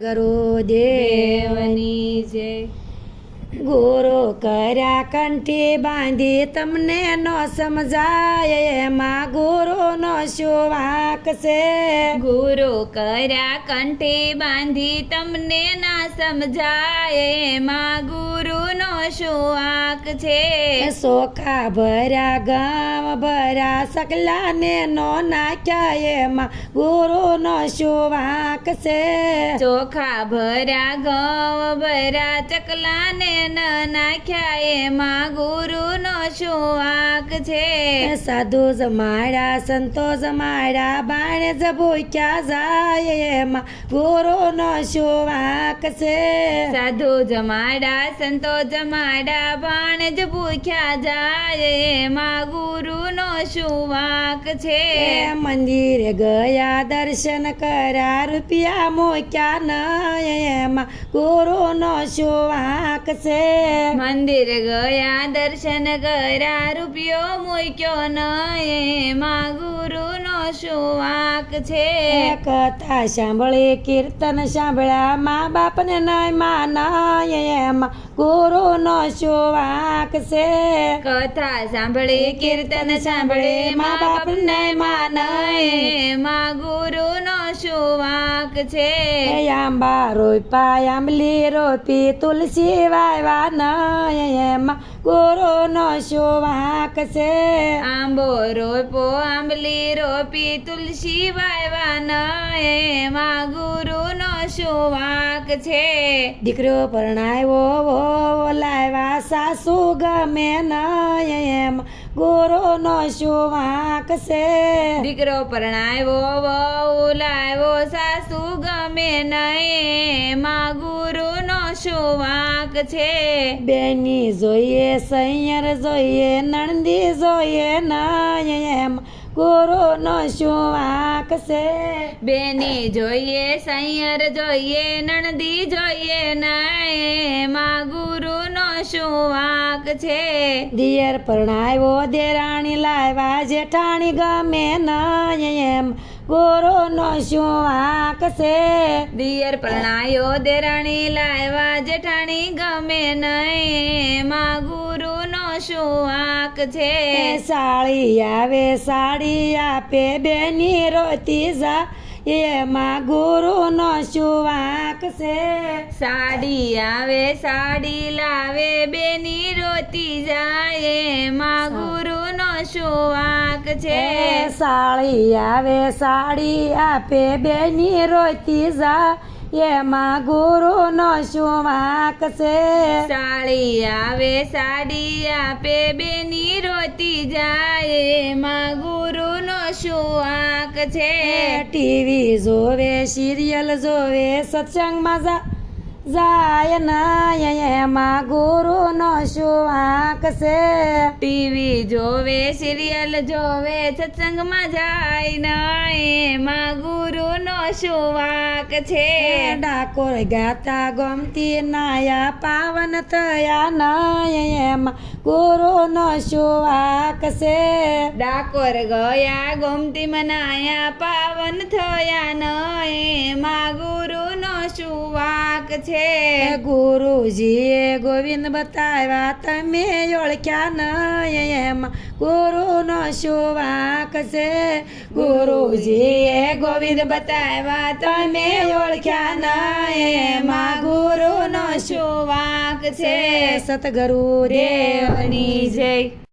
ગુરુ દેવની જય ગોરો કર્યા કંઠી બાંધી તમને ન સમજાય એમાં ગુરુનો શું વાંક છે. ગુરુ કર્યા કંઠી બાંધી તમને ના સમજાય એમાં ગુરુનો શું વાંક છે. સોખા ભર્યા ગામ ભર્યા સકલાને નો નાખ્યા એમાં ગુરુનો શું વાંક છે. ચોખા ભર્યા ઘઉં ભર્યા ચકલાને ન નાખ્યા એમાં ગુરુનો શું વાંક છે. સાધુ જમાડ્યા સંતો જમાડ્યા બાણે જ ભૂખ્યા જાય એમાં ગુરુનો શું વાંક છે. સાધુ જમાડા સંતો જમાડા બાણે જ ભૂખ્યા જાય એમાં ગુરુનો શું વાંક છે? મંદિરે ગયા દર્શન કર્યા રૂપિયા મોક્યા ન એમાં ગુરુનો શું વાંક છે? મંદિર ગયા દર્શન કર્યા રૂપિયો મૂક્યો ન એમાં શું વાંક છે. કથા સાંભળી કીર્તન સાંભળ્યા મા બાપને નહીં માનાય એમાં ગુરુનો શું વાંક છે? કથા સાંભળી કીર્તન સાંભળી મા બાપ ને માનાય એમાં ગુરુનો શું વાંક છે? એ આંબા રોપ્યા આંબલી રોપી તુલસી વાયવા એમાં ગુરુનો શું વાંક છે. આંબો રોપો આંબલી રોપી તુલસી વાયવા ન એમાં ગુરુનો શું વાંક છે. દીકરો પરણાવ્યો લાવ્યા સાસુ ગમે નહીં એમ ગુરુનો શું વાંક છે. દીકરો પરણાવ્યો વહુ લાવ્યો સાસુ ગમે નહીં એમાં ગુરુનો શું વાંક છે. બેની જોઈએ સૈયર જોઈએ નણંદી જોઈએ નહીં એમ. ગુરુનો શું વાંક છે. બેની જોઈએ સૈયર જોઈએ નણદી જોઈએ નહીં એમાં ગુરુનો શું વાંક છે? દિયર પરણાવ્યો દેરાણી લાવ્યા જેઠાણી ગમે નહીં એમ. ગુરુનો શું વાંક છે? દિયર પરણાયો દેરાણી લાવ્યા જેઠાણી ગમે નહીં એમાં. ગુરુનો શું વાંક છે? સાળી આવે સાડી આપે બેની રોતી જા. એમાં ગોરો નો વાંક છે. સાડી આવે સાડી લાવે બેની રોતી જાય. એમાં ગુરુ નો વાંક છે. સાડી આવે સાડી આપે બેની રોતી જા એમાં ગુરુનો શું વાંક છે? સાડી આવે સાડી આપે બેની રોતી જાય. એમાં ગુરુનો શું વાંક છે? ટીવી જોવે સિરિયલ જોવે સત્સંગમાં જા જાય ના એમાં ગુરુનો શું આંક છે? ટીવી જોવે સિરિયલ જોવે સત્સંગમાં જાય ના એમાં ગુરુનો શું વાંક છે? ડાકોર ગાતા ગમતી નાયા પાવન થયા ના એમાં ગુરુનો શું વાંક છે? ડાકોર ગયા ગોમતી મનાયા પાવન થયા ન એમાં ગુરુનો શું વાંક છે? ગુરુજીએ ગોવિંદ બતાવ્યા તમે ઓળખ્યા નહીં એમાં. ગુરુનો શું વાંક છે? ગુરુજીએ ગોવિંદ બતાવ્યા તમે ઓળખ્યા નહીં એમાં. ગુરુનો શું વાંક છે? સતગુરુ દેવની જય.